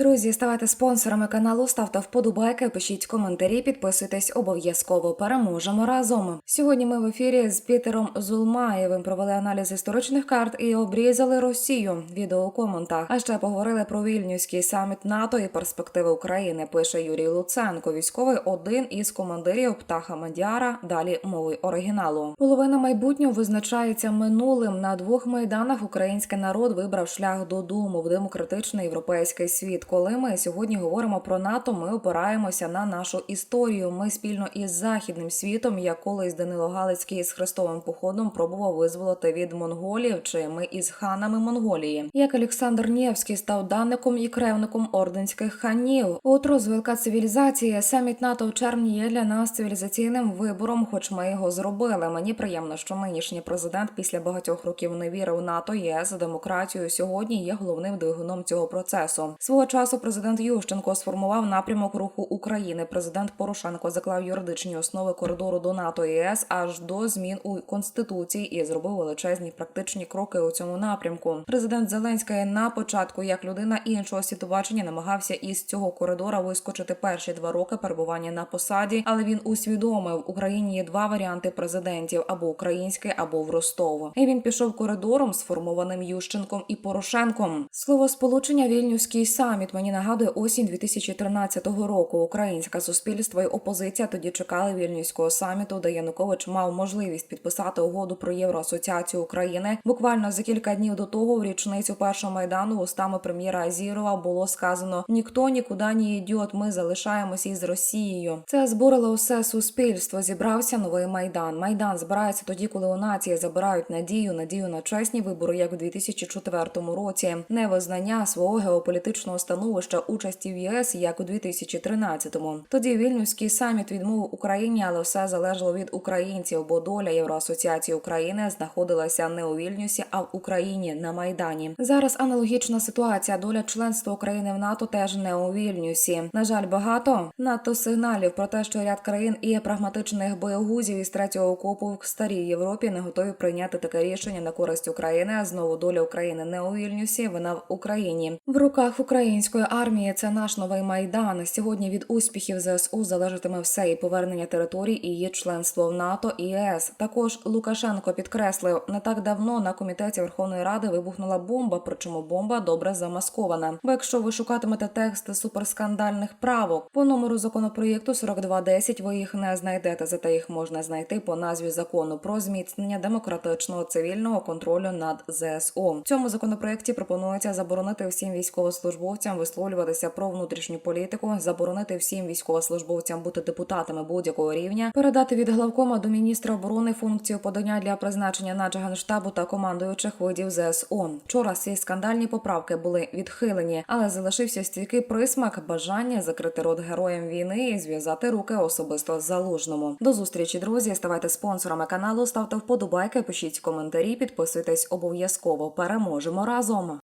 Друзі, ставайте спонсорами каналу, ставте вподобайки, пишіть коментарі, підписуйтесь обов'язково. Переможемо разом. Сьогодні ми в ефірі з Пітером Зулмаєвим провели аналіз історичних карт і обрізали Росію. Відео у коментах. А ще поговорили про вільнюський саміт НАТО і перспективи України. Пише Юрій Луценко, військовий один із командирів птаха Мадяра. Далі мови оригіналу. Половина майбутнього визначається минулим. На двох майданах український народ вибрав шлях додому в демократичний європейський світ. Коли ми сьогодні говоримо про НАТО, ми опираємося на нашу історію. Ми спільно із західним світом, як колись Данило Галицький з хрестовим походом пробував визволити від монголів, чи ми із ханами Монголії. Як Олександр Нєвський став данником і кревником орденських ханів. От розвилка цивілізації. Саміт НАТО в червні є для нас цивілізаційним вибором, хоч ми його зробили. Мені приємно, що нинішній президент після багатьох років невіри в НАТО, ЄС, демократію сьогодні є головним двигуном цього процесу. Свого часу президент Ющенко сформував напрямок руху України. Президент Порошенко заклав юридичні основи коридору до НАТО і ЄС аж до змін у конституції і зробив величезні практичні кроки у цьому напрямку. Президент Зеленський на початку, як людина іншого світобачення, намагався із цього коридора вискочити перші два роки перебування на посаді, але він усвідомив, в Україні є два варіанти президентів: або український, або в Ростову. І він пішов коридором, сформованим Ющенком і Порошенком. Слово сполучення Вільнюський саміт мені нагадує осінь 2013 року. Українське суспільство і опозиція тоді чекали вільнюського саміту, де Янукович мав можливість підписати угоду про євроасоціацію України. Буквально за кілька днів до того, в річницю першого майдану, устами прем'єра Азірова було сказано: ніхто нікуди не ідіот, Ми залишаємося із Росією. Це збурило усе суспільство. Зібрався новий майдан. Майдан збирається тоді, коли у нації забирають надію, надію на чесні вибори, як у 2004 році. Невизнання свого геополітичного становища участі в ЄС, як у 2013-му. Тоді вільнюський саміт відмовив Україні, але все залежало від українців, бо доля Євроасоціації України знаходилася не у Вільнюсі, а в Україні на майдані. Зараз аналогічна ситуація. Доля членства України в НАТО теж не у Вільнюсі. На жаль, багато НАТО сигналів про те, що ряд країн і прагматичних боєгузів із третього окопу в старій Європі не готові прийняти таке рішення на користь України. Знову доля України не у Вільнюсі. Вона в Україні в руках української армії. Це наш новий майдан. Сьогодні від успіхів ЗСУ залежатиме все і повернення територій і її членство в НАТО і ЄС. Також Лукашенко підкреслив не так давно на комітеті Верховної Ради вибухнула бомба, причому бомба добре замаскована. Бо якщо ви шукатимете тексти суперскандальних правок по номеру законопроєкту 4210, ви їх не знайдете. Зате їх можна знайти по назві закону про зміцнення демократичного цивільного контролю над ЗСУ. В цьому законопроєкті пропонується заборонити всім військовослужбовцям висловлюватися про внутрішню політику, заборонити всім військовослужбовцям бути депутатами будь-якого рівня, передати від главкома до міністра оборони функцію подання для призначення наче генштабу та командуючих видів ЗСУ. Вчора ці скандальні поправки були відхилені, але залишився стійкий присмак бажання закрити рот героям війни і зв'язати руки особисто залужному. До зустрічі, друзі. Ставайте спонсорами каналу, ставте вподобайки, пишіть коментарі, підписуйтесь обов'язково. Переможемо разом.